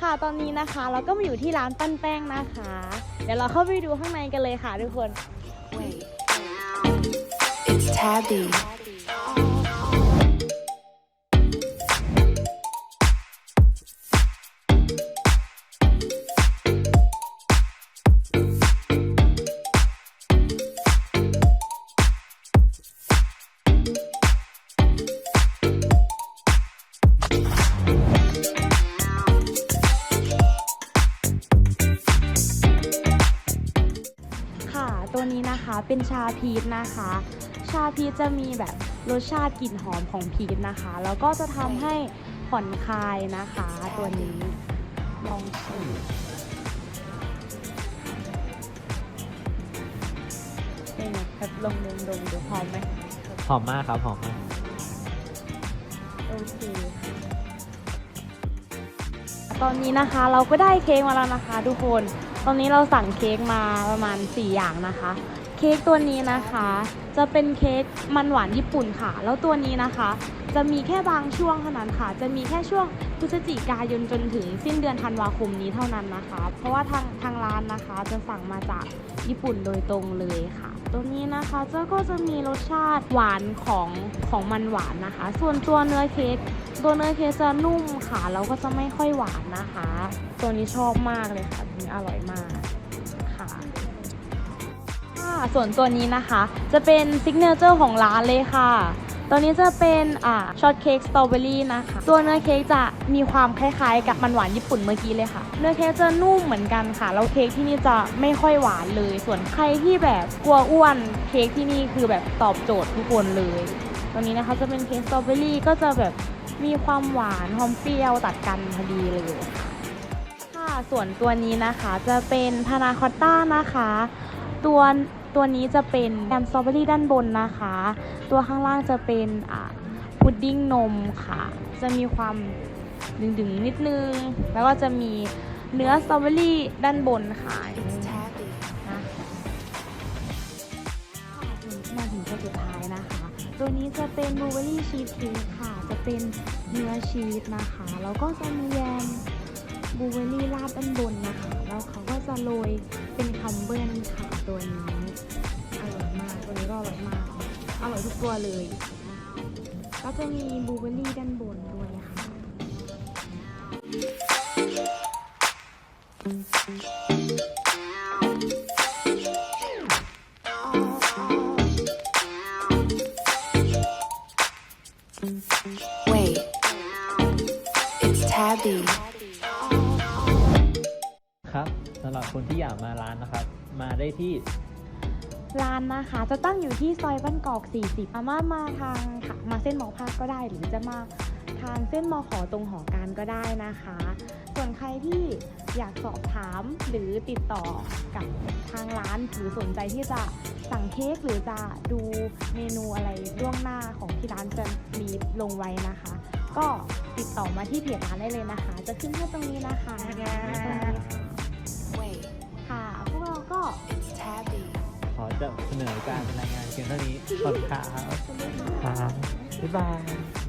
ค่ะตอนนี้นะคะเราก็มาอยู่ที่ร้านปั้นแป้งนะคะ เดี๋ยวเราเข้าไปดูข้างในกันเลยค่ะทุกคน Wait. It's Tabby. เป็นชาพีชนะคะ ชาพีชจะมีแบบรสชาติกลิ่นหอมของพีชนะคะ แล้วก็จะทำให้ผ่อนคลายนะคะตัวนี้ลองชิมเป็นไงแบบลงดมดมดูพร้อมไหมหอมมากครับหอมมากโอเคตอนนี้นะคะเราก็ได้เค้กมาแล้วนะคะ ทุกคน ตอนนี้เราสั่งเค้กมาประมาณ 4 อย่างนะคะ เค้กตัวนี้นะคะ จะเป็นเค้กมันหวานญี่ปุ่นค่ะ แล้วตัวนี้นะคะ จะมีแค่บางช่วงเท่านั้นค่ะ จะมีแค่ช่วงพฤศจิกายนจนถึงสิ้นเดือนธันวาคมนี้เท่านั้นนะคะ เพราะว่าทางทางร้านนะคะจะสั่งมาจากญี่ปุ่นโดยตรงเลยค่ะ ตัวนี้นะคะเจ้าก็จะมีรสชาติหวานของของมันหวานนะคะ ส่วนตัวเนื้อเค้กตัวเนื้อเค้กจะนุ่มค่ะแล้วก็จะไม่ค่อยหวานนะคะ ตัวนี้ชอบมากเลยค่ะตัวนี้อร่อยมาก ส่วนตัวนี้นะคะ จะเป็นซิกเนเจอร์ของร้านเลยค่ะ ตัวนี้จะเป็นอ่าช็อตเค้กสตรอเบอรี่นะคะ ตัวเนื้อเค้กจะมีความคล้ายๆ กับมันหวานญี่ปุ่นเมื่อกี้เลยค่ะ เนื้อเค้กจะนุ่มเหมือนกันค่ะ แล้วเค้กที่นี่จะไม่ค่อยหวานเลย ส่วนใครที่แบบกลัวอ้วนเค้กที่นี่คือแบบตอบโจทย์ทุกคนเลย ตัวนี้นะคะจะเป็นเค้กสตรอเบอรี่ก็จะแบบมีความหวานหอมเปรี้ยวตัดกันพอดีเลยค่ะค่ะส่วนตัวนี้นะคะจะเป็นพานาคอตต้านะคะ ตัวตัวนี้จะเป็นแยมสตรอเบอรี่ด้านบนนะคะ ตัวข้างล่างจะเป็นอ่าพุดดิ้งนมค่ะ จะมีความดึงๆนิดนึง แล้วก็จะมีเนื้อสตรอเบอรี่ด้านบนค่ะ It's Tabby. นะมาถึงตัวสุดท้ายนะคะ ตัวนี้จะเป็นบลูเบอรี่ชีสเค้กค่ะ จะเป็นเนื้อชีสนะคะ แล้วก็จะมีแยม บลูเบอรี่ราดด้านบนนะคะ แล้วเขาก็จะโรยเป็นคัมเบิลค่ะตัวนี้อร่อยมากตัวนี้ก็อร่อยมากอร่อยทุกตัวเลยก็จะมีบลูเบอรี่ด้านบนด้วยค่ะ Wait. It's Tabby. ำหรับคนที่อยากมาร้านนะครับ มาได้ที่ ร้านนะคะจะตั้งอยู่ที่ซอยบ้านกอก 40 สามารถมาทางค่ะมาเส้นหมอภาคก็ได้ หรือจะมาทางเส้นมอขอตรงหอการก็ได้นะคะ ส่วนใครที่อยากสอบถามหรือติดต่อกับทางร้านหรือสนใจที่จะสั่งเค้กหรือจะดูเมนูอะไรล่วงหน้าของที่ร้านจะมีลงไว้นะคะ ก็ติดต่อมาที่เพจร้านได้เลยนะคะ จะขึ้นให้ตรงนี้นะคะ จะเสนอการรายงานเพียงเท่านี้ขอบคุณครับครับบ๊ายบาย